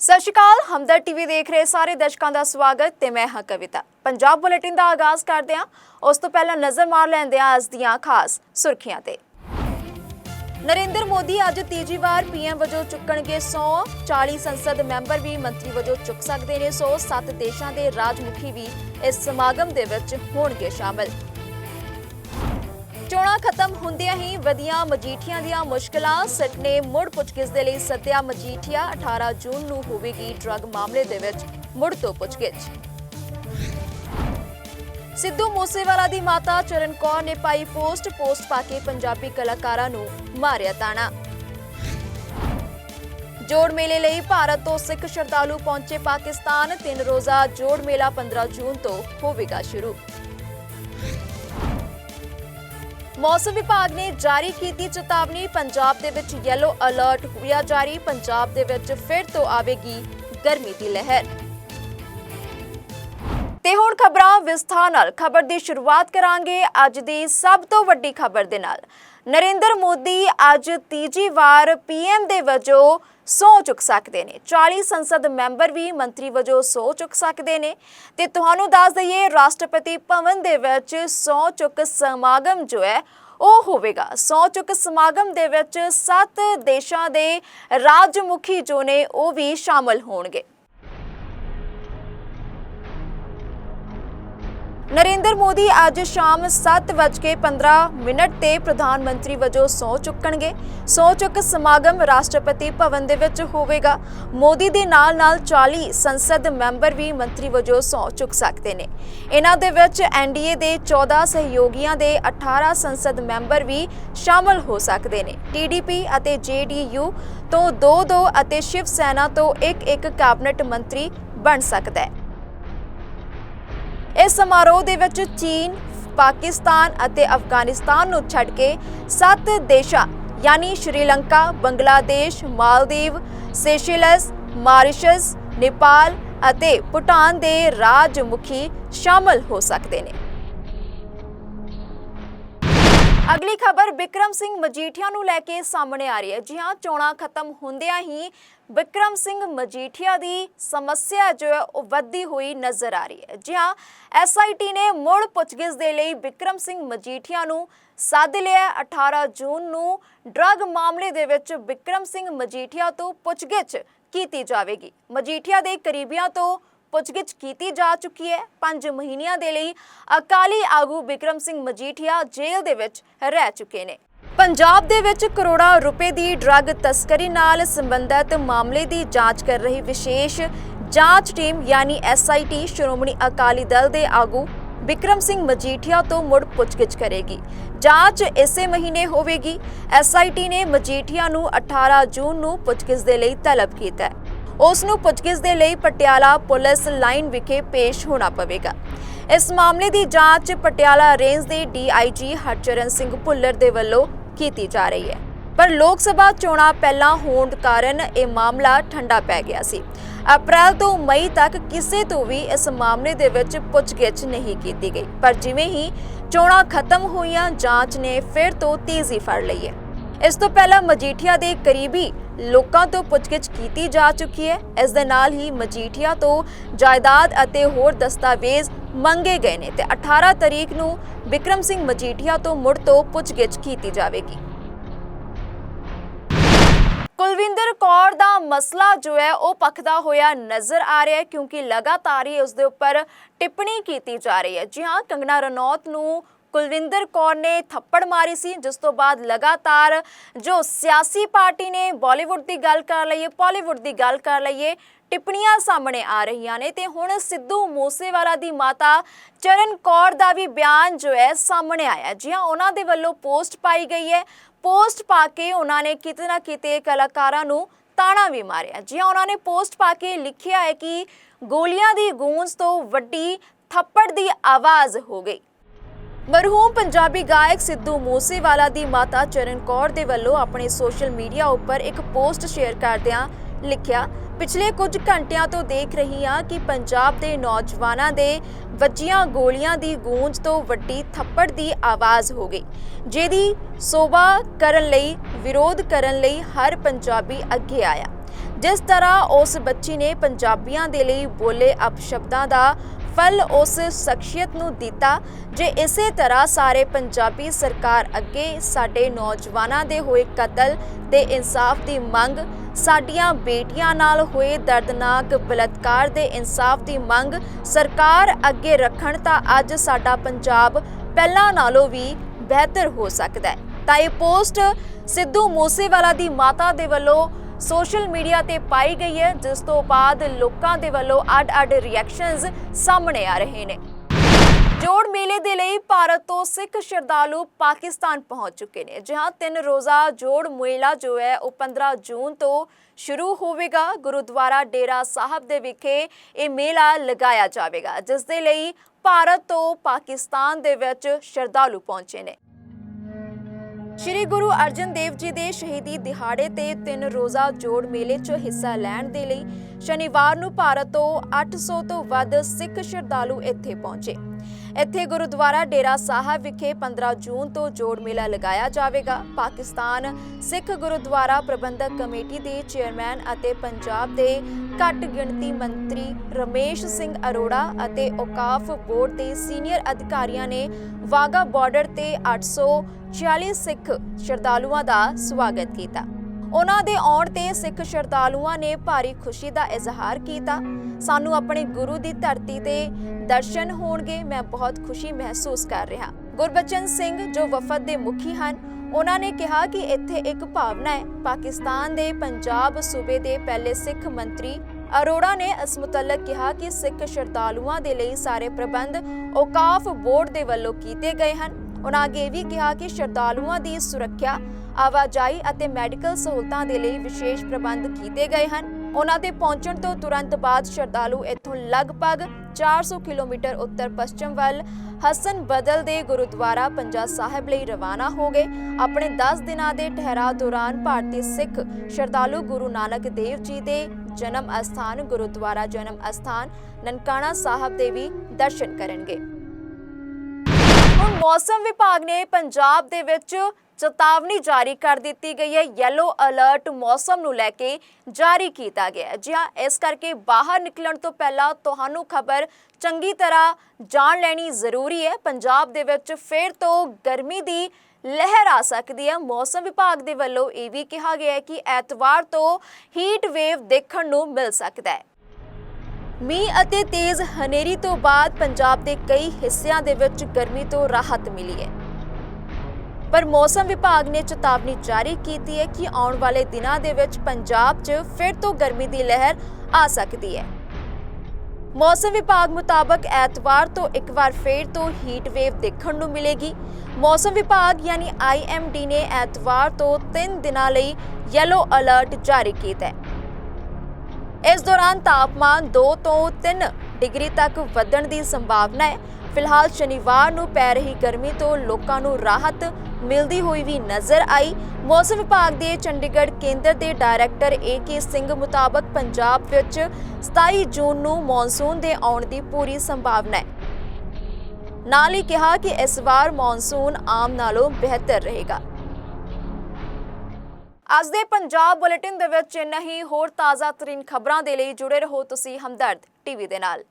ਸਤਿ ਸ਼੍ਰੀ ਅਕਾਲ, ਹਮਦਰ ਟੀਵੀ ਦੇਖ ਰਹੇ ਸਾਰੇ ਦਰਸ਼ਕਾਂ ਦਾ ਸਵਾਗਤ ਤੇ ਮੈਂ ਹਾਂ ਕਵਿਤਾ। ਪੰਜਾਬ ਬੁਲੇਟਿਨ ਦਾ ਆਗਾਜ਼ ਕਰਦੇ ਹਾਂ, ਉਸ ਤੋਂ ਪਹਿਲਾਂ ਨਜ਼ਰ ਮਾਰ ਲੈਂਦੇ ਹਾਂ ਅੱਜ ਦੀਆਂ ਖਾਸ ਸੁਰਖੀਆਂ ਤੇ। ਨਰਿੰਦਰ ਮੋਦੀ ਅੱਜ ਤੀਜੀ ਵਾਰ ਪੀਐਮ ਵਜੋਂ ਚੁੱਕਣਗੇ 100 40 ਸੰਸਦ ਮੈਂਬਰ ਵੀ ਮੰਤਰੀ ਵਜੋਂ ਚੁੱਕ ਸਕਦੇ ਨੇ ਸੋ 7 ਦੇਸ਼ਾਂ ਦੇ ਰਾਜਮੁਖੀ ਵੀ ਇਸ ਸਮਾਗਮ ਦੇ ਵਿੱਚ ਹੋਣਗੇ ਸ਼ਾਮਲ। ਚੋਣਾਂ ਖਤਮ ਹੁੰਦਿਆਂ ਹੀ ਵਧੀਆਂ ਮਜੀਠੀਆਂ ਦੀਆਂ ਮੁਸ਼ਕਲਾਂ ਸਿੱਟ ਨੇ ਮੁੜ ਪੁੱਛਗਿੱਛ ਦੇ ਲਈ ਸੱਦਿਆ ਮਜੀਠੀਆ। 18 ਜੂਨ ਨੂੰ ਹੋਵੇਗੀ ਡਰੱਗ ਮਾਮਲੇ ਦੇ ਵਿੱਚ ਮੁੜ ਤੋਂ ਪੁੱਛਗਿੱਛ। ਸਿੱਧੂ ਮੂਸੇਵਾਲਾ ਦੀ ਮਾਤਾ ਚਰਨ ਕੌਰ ਨੇ ਪਾਈ ਪੋਸਟ ਪੋਸਟ ਪਾ ਕੇ ਪੰਜਾਬੀ ਕਲਾਕਾਰਾਂ ਨੂੰ ਮਾਰਿਆ ਤਾਣਾ। ਜੋੜ ਮੇਲੇ ਲਈ ਭਾਰਤ ਤੋਂ ਸਿੱਖ ਸ਼ਰਧਾਲੂ ਪਹੁੰਚੇ ਪਾਕਿਸਤਾਨ। ਤਿੰਨ ਰੋਜ਼ਾ ਜੋੜ ਮੇਲਾ 15 ਜੂਨ ਤੋਂ ਹੋਵੇਗਾ ਸ਼ੁਰੂ। ਮੌਸਮ ਵਿਭਾਗ ਨੇ ਜਾਰੀ ਕੀਤੀ ਚੇਤਾਵਨੀ, ਪੰਜਾਬ ਦੇ ਵਿੱਚ ਯੈਲੋ ਅਲਰਟ ਹੋਇਆ ਜਾਰੀ, ਪੰਜਾਬ ਦੇ ਵਿੱਚ ਫਿਰ ਤੋਂ ਆਵੇਗੀ ਗਰਮੀ ਦੀ ਲਹਿਰ। ਤੇ ਹੁਣ ਖਬਰਾਂ ਵਿਸਥਾਰ ਨਾਲ। ਖਬਰ ਦੀ ਸ਼ੁਰੂਆਤ ਕਰਾਂਗੇ ਅੱਜ ਦੀ ਸਭ ਤੋਂ ਵੱਡੀ ਖਬਰ ਦੇ ਨਾਲ। ਨਰਿੰਦਰ ਮੋਦੀ ਅੱਜ ਤੀਜੀ ਵਾਰ ਪੀਐਮ ਦੇ ਵਜੋਂ ਸਹੁੰ ਚੁੱਕ ਸਕਦੇ ਨੇ। 40 ਸੰਸਦ ਮੈਂਬਰ ਵੀ ਮੰਤਰੀ ਵਜੋਂ ਸਹੁੰ ਚੁੱਕ ਸਕਦੇ ਨੇ। ਤੇ ਤੁਹਾਨੂੰ ਦੱਸ ਦਈਏ, ਰਾਸ਼ਟਰਪਤੀ ਭਵਨ ਦੇ ਵਿੱਚ ਸਹੁੰ ਚੁੱਕ ਸਮਾਗਮ ਜੋ ਹੈ, ਉਹ ਹੋਵੇਗਾ। ਸੌ ਚੁੱਕ ਸਮਾਗਮ ਦੇ ਵਿੱਚ ਸੱਤ ਦੇਸ਼ਾਂ ਦੇ ਰਾਜ ਮੁਖੀ ਜੋ ਨੇ, ਉਹ ਵੀ ਸ਼ਾਮਲ ਹੋਣਗੇ। ਨਰਿੰਦਰ ਮੋਦੀ ਅੱਜ ਸ਼ਾਮ 7:15 ਮਿੰਟ ਤੇ ਪ੍ਰਧਾਨ ਮੰਤਰੀ ਵਜੋਂ ਸਹੁੰ ਚੁੱਕਣਗੇ। ਸਹੁੰ ਚੁੱਕ ਸਮਾਗਮ ਰਾਸ਼ਟਰਪਤੀ ਭਵਨ ਦੇ ਵਿੱਚ ਹੋਵੇਗਾ। ਮੋਦੀ ਦੇ ਨਾਲ-ਨਾਲ 40 ਸੰਸਦ ਮੈਂਬਰ ਵੀ ਮੰਤਰੀ ਵਜੋਂ ਸਹੁੰ ਚੁੱਕ ਸਕਦੇ ਨੇ। ਇਹਨਾਂ ਦੇ ਵਿੱਚ ਐਨਡੀਏ ਦੇ 14 ਸਹਿਯੋਗੀਆਂ ਦੇ 18 ਸੰਸਦ ਮੈਂਬਰ ਵੀ ਸ਼ਾਮਲ ਹੋ ਸਕਦੇ ਨੇ। ਟੀਡੀਪੀ ਅਤੇ ਜੇਡੀਯੂ ਤੋਂ 2-2 ਅਤੇ ਸ਼ਿਵ ਸੈਨਾ ਤੋਂ 1-1 ਕੈਬਨਿਟ ਮੰਤਰੀ ਬਣ ਸਕਦਾ ਹੈ। ਇਸ ਸਮਾਰੋਹ ਦੇ ਵਿੱਚ ਚੀਨ, ਪਾਕਿਸਤਾਨ ਅਤੇ ਅਫਗਾਨਿਸਤਾਨ ਨੂੰ ਛੱਡ ਕੇ 7 ਦੇਸ਼ਾਂ ਯਾਨੀ ਸ਼੍ਰੀਲੰਕਾ, ਬੰਗਲਾਦੇਸ਼, ਮਾਲਦੀਵ, ਸੇਸ਼ੇਲਸ, ਮਾਰੀਸ਼ਸ, ਨੇਪਾਲ ਅਤੇ ਭੂਟਾਨ ਦੇ ਰਾਜ ਮੁਖੀ ਸ਼ਾਮਲ ਹੋ ਸਕਦੇ ਨੇ। ਅਗਲੀ ਖਬਰ ਵਿਕਰਮ ਸਿੰਘ ਮਜੀਠੀਆ ਨੂੰ ਲੈ ਕੇ ਸਾਹਮਣੇ ਆ ਰਹੀ ਹੈ। ਜੀ ਹਾਂ, ਚੋਣਾਂ ਖਤਮ ਹੁੰਦਿਆਂ ਹੀ ਵਿਕਰਮ ਸਿੰਘ ਮਜੀਠੀਆ ਦੀ ਸਮੱਸਿਆ ਜੋ ਹੈ, ਉਹ ਵੱਧਦੀ ਹੋਈ ਨਜ਼ਰ ਆ ਰਹੀ ਹੈ। ਜੀ ਹਾਂ ਐਸਆਈਟੀ ਨੇ ਮੁੜ ਪੁੱਛਗਿੱਛ ਦੇ ਲਈ ਵਿਕਰਮ ਸਿੰਘ ਮਜੀਠੀਆ ਨੂੰ ਸੱਦ ਲਿਆ ਹੈ। 18 ਜੂਨ ਨੂੰ ਡਰੱਗ ਮਾਮਲੇ ਦੇ ਵਿੱਚ ਵਿਕਰਮ ਸਿੰਘ ਮਜੀਠੀਆ ਤੋਂ ਪੁੱਛਗਿੱਛ ਕੀਤੀ ਜਾਵੇਗੀ। ਮਜੀਠੀਆ ਦੇ ਕਰੀਬੀਆਂ ਤੋਂ ਪੁੱਛਗਿੱਛ ਕੀਤੀ ਜਾ ਚੁੱਕੀ ਹੈ। 5 ਮਹੀਨਿਆਂ ਦੇ ਲਈ ਅਕਾਲੀ ਆਗੂ ਵਿਕਰਮ ਸਿੰਘ ਮਜੀਠੀਆ ਜੇਲ੍ਹ ਦੇ ਵਿੱਚ ਰਹਿ ਚੁੱਕੇ ਨੇ। ਪੰਜਾਬ ਦੇ ਵਿੱਚ ਕਰੋੜਾਂ ਰੁਪਏ ਦੀ ਡਰੱਗ ਤਸਕਰੀ ਨਾਲ ਸੰਬੰਧਿਤ ਮਾਮਲੇ ਦੀ ਜਾਂਚ ਕਰ ਰਹੀ ਵਿਸ਼ੇਸ਼ ਜਾਂਚ ਟੀਮ ਯਾਨੀ ਐਸਆਈਟੀ ਸ਼੍ਰੋਮਣੀ ਅਕਾਲੀ ਦਲ ਦੇ ਆਗੂ ਵਿਕਰਮ ਸਿੰਘ ਮਜੀਠੀਆ ਤੋਂ ਮੁੜ ਪੁੱਛਗਿੱਛ ਕਰੇਗੀ। ਜਾਂਚ ਇਸੇ ਮਹੀਨੇ ਹੋਵੇਗੀ। ਐਸਆਈਟੀ ਨੇ ਮਜੀਠੀਆ ਨੂੰ 18 ਜੂਨ ਨੂੰ ਪੁੱਛਗਿੱਛ ਦੇ ਲਈ ਤਲਬ ਕੀਤਾ ਹੈ। ਉਸ ਨੂੰ ਪੁੱਛਗਿੱਛ ਦੇ ਲਈ ਪਟਿਆਲਾ ਪੁਲਿਸ ਲਾਈਨ ਵਿਖੇ ਪੇਸ਼ ਹੋਣਾ ਪਵੇਗਾ। ਇਸ ਮਾਮਲੇ ਦੀ ਜਾਂਚ ਪਟਿਆਲਾ ਰੇਂਜ ਦੇ ਡੀਆਈਜੀ ਹਰਚਰਨ ਸਿੰਘ ਭੁੱਲਰ ਦੇ ਵੱਲੋਂ ਕੀਤੀ ਜਾ ਰਹੀ ਹੈ। ਪਰ ਲੋਕ ਸਭਾ ਚੋਣਾਂ ਪਹਿਲਾਂ ਹੋਣ ਕਾਰਨ ਇਹ ਮਾਮਲਾ ਠੰਡਾ ਪੈ ਗਿਆ ਸੀ। ਅਪ੍ਰੈਲ ਤੋਂ ਮਈ ਤੱਕ ਕਿਸੇ ਤੋਂ ਵੀ ਇਸ ਮਾਮਲੇ ਦੇ ਵਿੱਚ ਪੁੱਛਗਿੱਛ ਨਹੀਂ ਕੀਤੀ ਗਈ। ਪਰ ਜਿਵੇਂ ਹੀ ਚੋਣਾਂ ਖਤਮ ਹੋਈਆਂ, ਜਾਂਚ ਨੇ ਫਿਰ ਤੋਂ ਤੇਜ਼ੀ ਫੜ ਲਈ ਹੈ। ਇਸ ਤੋਂ ਪਹਿਲਾਂ ਮਜੀਠੀਆ ਦੇ ਕਰੀਬੀ ਲੋਕਾਂ ਤੋਂ ਪੁੱਛਗਿੱਛ ਕੀਤੀ ਜਾ ਚੁੱਕੀ ਹੈ। ਇਸ ਦੇ ਨਾਲ ਹੀ ਮਜੀਠੀਆ ਤੋਂ ਜਾਇਦਾਦ ਅਤੇ ਹੋਰ ਦਸਤਾਵੇਜ਼ ਮੰਗੇ ਗਏ ਨੇ ਤੇ 18 ਤਰੀਕ ਨੂੰ ਵਿਕਰਮ ਸਿੰਘ ਮਜੀਠੀਆ ਤੋਂ ਮੁੜ ਤੋਂ ਪੁੱਛਗਿੱਛ ਕੀਤੀ ਜਾਵੇਗੀ। ਕੁਲਵਿੰਦਰ ਕੌਰ ਦਾ ਮਸਲਾ ਜੋ ਹੈ ਉਹ ਪਖਦਾ ਹੋਇਆ ਨਜ਼ਰ ਆ ਰਿਹਾ ਹੈ ਕਿਉਂਕਿ ਲਗਾਤਾਰ ਹੀ ਉਸ ਦੇ ਉੱਪਰ ਟਿੱਪਣੀ ਕੀਤੀ ਜਾ ਰਹੀ ਹੈ। ਜੀ ਹਾਂ ਕੰਗਨਾ ਰਣੌਤ ਨੂੰ ਕੁਲਵਿੰਦਰ ਕੌਰ ਨੇ ਥੱਪੜ ਮਾਰੀ ਸੀ, ਜਿਸ ਤੋਂ ਬਾਅਦ ਲਗਾਤਾਰ ਜੋ ਸਿਆਸੀ ਪਾਰਟੀ ਨੇ ਬਾਲੀਵੁੱਡ ਦੀ ਗੱਲ ਕਰ ਲਈਏ ਪਾਲੀਵੁੱਡ ਦੀ ਗੱਲ ਕਰ ਲਈਏ, ਟਿੱਪਣੀਆਂ ਸਾਹਮਣੇ ਆ ਰਹੀਆਂ ਨੇ ਤੇ ਹੁਣ ਸਿੱਧੂ ਮੂਸੇਵਾਲਾ ਦੀ ਮਾਤਾ ਚਰਨ ਕੌਰ ਦਾ ਵੀ ਬਿਆਨ ਜੋ ਹੈ ਸਾਹਮਣੇ ਆਇਆ। ਜੀ ਹਾਂ ਉਹਨਾਂ ਦੇ ਵੱਲੋਂ ਪੋਸਟ ਪਾਈ ਗਈ ਹੈ। ਪੋਸਟ ਪਾ ਕੇ ਉਹਨਾਂ ਨੇ ਕਿਤੇ ਨਾ ਕਿਤੇ ਕਲਾਕਾਰਾਂ ਨੂੰ ਤਾਣਾ ਵੀ ਮਾਰਿਆ। ਜੀ ਹਾਂ ਉਹਨਾਂ ਨੇ ਪੋਸਟ ਪਾ ਕੇ ਲਿਖਿਆ ਹੈ ਕਿ ਗੋਲੀਆਂ ਦੀ ਗੂੰਜ ਤੋਂ ਵੱਡੀ ਥੱਪੜ ਦੀ ਆਵਾਜ਼ ਹੋ ਗਈ। ਮਰਹੂਮ ਪੰਜਾਬੀ ਗਾਇਕ ਸਿੱਧੂ ਮੂਸੇਵਾਲਾ ਦੀ ਮਾਤਾ ਚਰਨ ਕੌਰ ਦੇ ਵੱਲੋਂ ਆਪਣੇ ਸੋਸ਼ਲ ਮੀਡੀਆ ਉੱਪਰ ਇੱਕ ਪੋਸਟ ਸ਼ੇਅਰ ਕਰਦਿਆਂ ਲਿਖਿਆ, ਪਿਛਲੇ ਕੁਝ ਘੰਟਿਆਂ ਤੋਂ ਦੇਖ ਰਹੀ ਹਾਂ ਕਿ ਪੰਜਾਬ ਦੇ ਨੌਜਵਾਨਾਂ ਦੇ ਵੱਜੀਆਂ ਗੋਲੀਆਂ ਦੀ ਗੂੰਜ ਤੋਂ ਵੱਡੀ ਥੱਪੜ ਦੀ ਆਵਾਜ਼ ਹੋ ਗਈ, ਜਿਹਦੀ ਸੋਭਾ ਕਰਨ ਲਈ, ਵਿਰੋਧ ਕਰਨ ਲਈ ਹਰ ਪੰਜਾਬੀ ਅੱਗੇ ਆਇਆ। ਜਿਸ ਤਰ੍ਹਾਂ ਉਸ ਬੱਚੀ ਨੇ ਪੰਜਾਬੀਆਂ ਦੇ ਲਈ ਬੋਲੇ ਅਪਸ਼ਬਦਾਂ ਦਾ ਫਲ ਉਸ ਸ਼ਖਸੀਅਤ ਨੂੰ ਦਿੱਤਾ ਜੇ ਇਸੇ ਤਰ੍ਹਾਂ ਸਾਰੇ ਪੰਜਾਬੀ ਸਰਕਾਰ ਅੱਗੇ ਸਾਡੇ ਨੌਜਵਾਨਾਂ ਦੇ ਹੋਏ ਕਤਲ ਤੇ ਇਨਸਾਫ ਦੀ ਮੰਗ, ਸਾਡੀਆਂ ਬੇਟੀਆਂ ਨਾਲ ਹੋਏ ਦਰਦਨਾਕ ਬਲਾਤਕਾਰ ਦੇ ਇਨਸਾਫ ਦੀ ਮੰਗ ਸਰਕਾਰ ਅੱਗੇ ਰੱਖਣ ਤਾਂ ਅੱਜ ਸਾਡਾ ਪੰਜਾਬ ਪਹਿਲਾਂ ਨਾਲੋਂ ਵੀ ਬਿਹਤਰ ਹੋ ਸਕਦਾ ਹੈ। ਤਾਂ ਇਹ ਪੋਸਟ ਸਿੱਧੂ ਮੂਸੇਵਾਲਾ ਦੀ ਮਾਤਾ ਦੇ ਵੱਲੋਂ ਸੋਸ਼ਲ ਮੀਡੀਆ ਤੇ ਪਾਈ ਗਈ ਹੈ, ਜਿਸ ਤੋਂ ਬਾਅਦ ਲੋਕਾਂ ਦੇ ਵੱਲੋਂ ਅੱਡ-ਅੱਡ ਰਿਐਕਸ਼ਨਸ ਸਾਹਮਣੇ ਆ ਰਹੇ ਨੇ। ਜੋੜ ਮੇਲੇ ਦੇ ਲਈ ਭਾਰਤ ਤੋਂ ਸਿੱਖ ਸ਼ਰਧਾਲੂ ਪਾਕਿਸਤਾਨ ਪਹੁੰਚ ਚੁੱਕੇ ਨੇ। ਜਿਹਾਂ ਤਿੰਨ ਰੋਜ਼ਾ ਜੋੜ ਮੇਲਾ ਜੋ ਹੈ, ਉਹ 15 ਜੂਨ ਤੋਂ ਸ਼ੁਰੂ ਹੋਵੇਗਾ। ਗੁਰਦੁਆਰਾ ਡੇਰਾ ਸਾਹਿਬ ਦੇ ਵਿਖੇ ਇਹ ਮੇਲਾ ਲਗਾਇਆ ਜਾਵੇਗਾ, ਜਿਸ ਦੇ ਲਈ ਭਾਰਤ ਤੋਂ ਪਾਕਿਸਤਾਨ ਦੇ ਵਿੱਚ ਸ਼ਰਧਾਲੂ ਪਹੁੰਚੇ ਨੇ। ਸ਼੍ਰੀ ਗੁਰੂ ਅਰਜਨ ਦੇਵ ਜੀ ਦੇ ਸ਼ਹੀਦੀ ਦਿਹਾੜੇ ਤੇ ਤਿੰਨ ਰੋਜ਼ਾ ਜੋੜ ਮੇਲੇ 'ਚ ਹਿੱਸਾ ਲੈਣ ਦੇ ਲਈ ਸ਼ਨੀਵਾਰ ਨੂੰ ਭਾਰਤ ਤੋਂ 800 ਤੋਂ ਵੱਧ ਸਿੱਖ ਸ਼ਰਧਾਲੂ ਇੱਥੇ ਪਹੁੰਚੇ। ਇੱਥੇ ਗੁਰਦੁਆਰਾ ਡੇਰਾ ਸਾਹਿਬ ਵਿਖੇ 15 ਜੂਨ ਤੋਂ ਜੋੜ ਮੇਲਾ ਲਗਾਇਆ ਜਾਵੇਗਾ। ਪਾਕਿਸਤਾਨ ਸਿੱਖ ਗੁਰਦੁਆਰਾ ਪ੍ਰਬੰਧਕ ਕਮੇਟੀ ਦੇ ਚੇਅਰਮੈਨ ਅਤੇ ਪੰਜਾਬ ਦੇ ਘੱਟ ਗਿਣਤੀ ਮੰਤਰੀ ਰਮੇਸ਼ ਸਿੰਘ ਅਰੋੜਾ ਅਤੇ ਔਕਾਫ ਬੋਰਡ ਦੇ ਸੀਨੀਅਰ ਅਧਿਕਾਰੀਆਂ ਨੇ ਵਾਗਾ ਬਾਰਡਰ ਤੇ 846 ਸਿੱਖ ਸ਼ਰਧਾਲੂਆਂ ਦਾ ਸਵਾਗਤ ਕੀਤਾ। ਉਹਨਾਂ ਦੇ ਆਉਣ ਤੇ ਸਿੱਖ ਸ਼ਰਧਾਲੂਆਂ ਨੇ ਭਾਰੀ ਖੁਸ਼ੀ ਦਾ ਇਜ਼ਹਾਰ ਕੀਤਾ। ਸਾਨੂੰ ਆਪਣੇ ਗੁਰੂ ਦੀ ਧਰਤੀ ਤੇ ਦਰਸ਼ਨ ਹੋਣਗੇ। ਮੈਂ ਬਹੁਤ ਖੁਸ਼ੀ ਮਹਿਸੂਸ ਕਰ ਰਿਹਾ। ਗੁਰਬਚਨ ਸਿੰਘ ਜੋ ਵਫਦ ਦੇ ਮੁਖੀ ਹਨ, ਉਹਨਾਂ ਨੇ ਕਿਹਾ ਕਿ ਇੱਥੇ ਇੱਕ ਭਾਵਨਾ ਹੈ। ਪਾਕਿਸਤਾਨ ਦੇ ਪੰਜਾਬ ਸੂਬੇ ਦੇ ਪਹਿਲੇ ਸਿੱਖ ਮੰਤਰੀ ਅਰੋੜਾ ਨੇ ਇਸ ਮੁਤਲਕ ਕਿਹਾ ਕਿ ਸਿੱਖ ਸ਼ਰਧਾਲੂਆਂ ਦੇ ਲਈ ਸਾਰੇ ਪ੍ਰਬੰਧ ਔਕਾਫ ਬੋਰਡ ਦੇ ਵੱਲੋਂ ਕੀਤੇ ਗਏ ਹਨ। ਉਹਨਾਂ ਅੱਗੇ ਇਹ ਵੀ ਕਿਹਾ ਕਿ ਸ਼ਰਧਾਲੂਆਂ ਦੀ ਸੁਰੱਖਿਆ ਆਵਾਜਾਈ ਅਤੇ ਮੈਡੀਕਲ ਸਹੂਲਤਾਂ ਦੇ ਲਈ ਵਿਸ਼ੇਸ਼ ਪ੍ਰਬੰਧ ਕੀਤੇ ਗਏ ਹਨ। ਉਹਨਾਂ ਦੇ ਪਹੁੰਚਣ ਤੋਂ ਤੁਰੰਤ ਬਾਅਦ ਸ਼ਰਧਾਲੂ ਇੱਥੋਂ ਲਗਭਗ 400 ਕਿਲੋਮੀਟਰ ਉੱਤਰ ਪੱਛਮ ਵੱਲ ਹਸਨ ਬਦਲ ਦੇ ਗੁਰਦੁਆਰਾ ਪੰਜਾ ਸਾਹਿਬ ਲਈ ਰਵਾਨਾ ਹੋ ਗਏ। ਆਪਣੇ 10 ਦਿਨਾਂ ਦੇ ਠਹਿਰਾਅ ਦੌਰਾਨ ਭਾਰਤੀ ਸਿੱਖ ਸ਼ਰਧਾਲੂ ਗੁਰੂ ਨਾਨਕ ਦੇਵ ਜੀ ਦੇ ਜਨਮ ਅਸਥਾਨ, ਗੁਰਦੁਆਰਾ ਜਨਮ ਅਸਥਾਨ, ਨਨਕਾਣਾ ਸਾਹਿਬ ਦੇ ਵੀ ਦਰਸ਼ਨ ਕਰਨਗੇ। ਮੌਸਮ ਵਿਭਾਗ ਨੇ ਪੰਜਾਬ ਦੇ ਵਿੱਚ ਚੇਤਾਵਨੀ ਜਾਰੀ ਕਰ ਦਿੱਤੀ ਗਈ ਹੈ। ਯੈਲੋ ਅਲਰਟ ਮੌਸਮ ਨੂੰ ਲੈ ਕੇ ਜਾਰੀ ਕੀਤਾ ਗਿਆ ਹੈ। ਜੀ ਹਾਂ ਇਸ ਕਰਕੇ ਬਾਹਰ ਨਿਕਲਣ ਤੋਂ ਪਹਿਲਾਂ ਤੁਹਾਨੂੰ ਖਬਰ ਚੰਗੀ ਤਰ੍ਹਾਂ ਜਾਣ ਲੈਣੀ ਜ਼ਰੂਰੀ ਹੈ। ਪੰਜਾਬ ਦੇ ਵਿੱਚ ਫਿਰ ਤੋਂ ਗਰਮੀ ਦੀ ਲਹਿਰ ਆ ਸਕਦੀ ਹੈ। ਮੌਸਮ ਵਿਭਾਗ ਦੇ ਵੱਲੋਂ ਇਹ ਵੀ ਕਿਹਾ ਗਿਆ ਹੈ ਕਿ ਐਤਵਾਰ ਤੋਂ ਹੀਟ ਵੇਵ ਦੇਖਣ ਨੂੰ ਮਿਲ ਸਕਦਾ ਹੈ। ਮੀਂਹ ਅਤੇ ਤੇਜ਼ ਹਨੇਰੀ ਤੋਂ ਬਾਅਦ ਪੰਜਾਬ ਦੇ ਕਈ ਹਿੱਸਿਆਂ ਦੇ ਵਿੱਚ ਗਰਮੀ ਤੋਂ ਰਾਹਤ ਮਿਲੀ ਹੈ। ਪਰ ਮੌਸਮ ਵਿਭਾਗ ਨੇ ਚੇਤਾਵਨੀ ਜਾਰੀ ਕੀਤੀ ਹੈ ਕਿ ਆਉਣ ਵਾਲੇ ਦਿਨਾਂ ਦੇ ਵਿੱਚ ਪੰਜਾਬ 'ਚ ਫਿਰ ਤੋਂ ਗਰਮੀ ਦੀ ਲਹਿਰ ਆ ਸਕਦੀ ਹੈ। ਮੌਸਮ ਵਿਭਾਗ ਮੁਤਾਬਕ ਐਤਵਾਰ ਤੋਂ ਇੱਕ ਵਾਰ ਫੇਰ ਤੋਂ ਹੀਟ ਵੇਵ ਦੇਖਣ ਨੂੰ ਮਿਲੇਗੀ। ਮੌਸਮ ਵਿਭਾਗ ਯਾਨੀ IMD ਨੇ ਐਤਵਾਰ ਤੋਂ 3 ਦਿਨਾਂ ਲਈ ਯੈਲੋ ਅਲਰਟ ਜਾਰੀ ਕੀਤਾ ਹੈ। ਇਸ ਦੌਰਾਨ ਤਾਪਮਾਨ 2 ਤੋਂ 3 ਡਿਗਰੀ ਤੱਕ ਵਧਣ ਦੀ ਸੰਭਾਵਨਾ ਹੈ। ਫਿਲਹਾਲ ਸ਼ਨੀਵਾਰ ਨੂੰ ਪੈ ਰਹੀ ਗਰਮੀ ਤੋਂ ਲੋਕਾਂ ਨੂੰ ਰਾਹਤ ਮਿਲਦੀ ਹੋਈ ਵੀ ਨਜ਼ਰ ਆਈ। ਮੌਸਮ ਵਿਭਾਗ ਦੇ ਚੰਡੀਗੜ੍ਹ ਕੇਂਦਰ ਦੇ ਡਾਇਰੈਕਟਰ ਏ ਕੇ ਸਿੰਘ ਮੁਤਾਬਕ ਪੰਜਾਬ ਵਿੱਚ 27 ਜੂਨ ਨੂੰ ਮੌਨਸੂਨ ਦੇ ਆਉਣ ਦੀ ਪੂਰੀ ਸੰਭਾਵਨਾ ਹੈ। ਨਾਲ ਹੀ ਕਿਹਾ ਕਿ ਇਸ ਵਾਰ ਮੌਨਸੂਨ ਆਮ ਨਾਲੋਂ ਬਿਹਤਰ ਰਹੇਗਾ। ਅੱਜ ਦੇ ਪੰਜਾਬ ਬੁਲੇਟਿਨ ਦੇ ਵਿੱਚ ਇੰਨਾ ਹੀ ਹੋਰ ਤਾਜ਼ਾ ਤਰੀਨ ਖਬਰਾਂ ਦੇ ਲਈ ਜੁੜੇ ਰਹੋ ਤੁਸੀਂ ਹਮਦਰਦ ਟੀਵੀ ਦੇ ਨਾਲ।